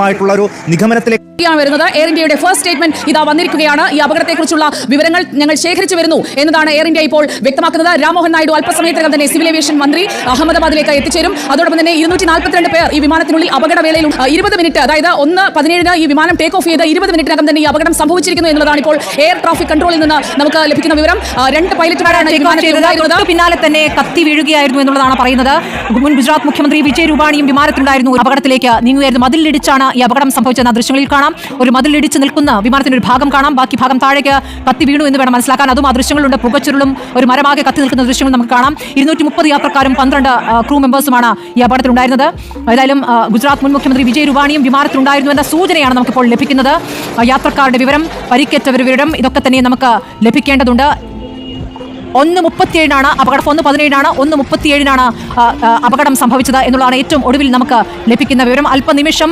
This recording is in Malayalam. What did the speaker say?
മായിട്ടുള്ള ഒരു നിഗമനത്തിലേക്ക് ാണ് വരുന്നത്. എയർ ഇന്ത്യയുടെ ഫസ്റ്റ് സ്റ്റേറ്റ്മെന്റ് ഇതാ വന്നിരിക്കുകയാണ്. ഈ അപകടത്തെക്കുറിച്ചുള്ള വിവരങ്ങൾ ഞങ്ങൾ ശേഖരിച്ചു വരുന്നു എന്നതാണ് എയർ ഇന്ത്യ ഇപ്പോൾ വ്യക്തമാക്കുന്നത്. രാമോഹൻ നായിഡു അല്പസമയത്തിനകം തന്നെ സിവിൽ ഏവിയേഷൻ മന്ത്രി അഹമ്മദാബാദിലേക്ക് എത്തിച്ചേരും. അതോടൊപ്പം തന്നെ ഇരുന്നൂറ്റി നാൽപ്പത്തിരണ്ട് പേർ ഈ വിമാനത്തിനുള്ളിൽ അപകടവേളയിൽ ഇരുപത് മിനിറ്റ് അതായത് ഒന്ന് പതിനേഴിന് ഈ വിമാനം ടേക്ക് ഓഫ് ചെയ്ത് ഇരുപത് മിനിറ്റിനകം തന്നെ ഈ അപകടം സംഭവിച്ചിരിക്കുന്നു എന്നുള്ളതാണ് ഇപ്പോൾ എയർ ട്രാഫിക് കൺട്രോളിൽ നിന്ന് നമുക്ക് ലഭിക്കുന്ന വിവരം. രണ്ട് പൈലറ്റുമാരാണ് പിന്നാലെ തന്നെ കത്തി വീഴുകയായിരുന്നു എന്നുള്ളതാണ് പറയുന്നത്. മുൻ ഗുജറാത്ത് മുഖ്യമന്ത്രി വിജയ് രൂപാണിയും വിമാനത്തിലുണ്ടായിരുന്നു. അപകടത്തിലേക്ക് നീങ്ങുകയായിരുന്നു. മതിലിടിച്ചാണ് ഈ അപകടം സംഭവിച്ചെന്ന ദൃശ്യങ്ങളിൽ കാണാം. ഒരു മതിലിടിച്ച് നിൽക്കുന്ന വിമാനത്തിന്റെ ഒരു ഭാഗം കാണാം. ബാക്കി ഭാഗം താഴേക്ക് കത്തി വീണു എന്ന് വേണം മനസ്സിലാക്കാൻ. അതും ആ ദൃശ്യങ്ങളുണ്ട്. പുകച്ചുരുളും ഒരു മരമാകെ കത്തി നിൽക്കുന്ന ദൃശ്യങ്ങൾ നമുക്ക് കാണാം. ഇരുന്നൂറ്റി മുപ്പത് യാത്രക്കാരും പന്ത്രണ്ട് ക്രൂ മെമ്പേഴ്സുമാണ് ഈ അപകടത്തിലുണ്ടായിരുന്നത്. ഏതായാലും ഗുജറാത്ത് മുൻ മുഖ്യമന്ത്രി വിജയ് രൂപാണിയും വിമാനത്തിലുണ്ടായിരുന്നു എന്ന സൂചനയാണ് നമുക്കിപ്പോൾ ലഭിക്കുന്നത്. യാത്രക്കാരുടെ വിവരം പരിക്കേറ്റവരുടെ വിവരം ഇതൊക്കെ തന്നെ നമുക്ക് ലഭിക്കേണ്ടതുണ്ട്. ഒന്ന് മുപ്പത്തിയേഴിനാണ് അപകടം. ഒന്ന് പതിനേഴിനാണ് ഒന്ന് മുപ്പത്തിയേഴിനാണ് അപകടം സംഭവിച്ചത് എന്നുള്ളതാണ് ഏറ്റവും ഒടുവിൽ നമുക്ക് ലഭിക്കുന്ന വിവരം. അല്പനിമിഷം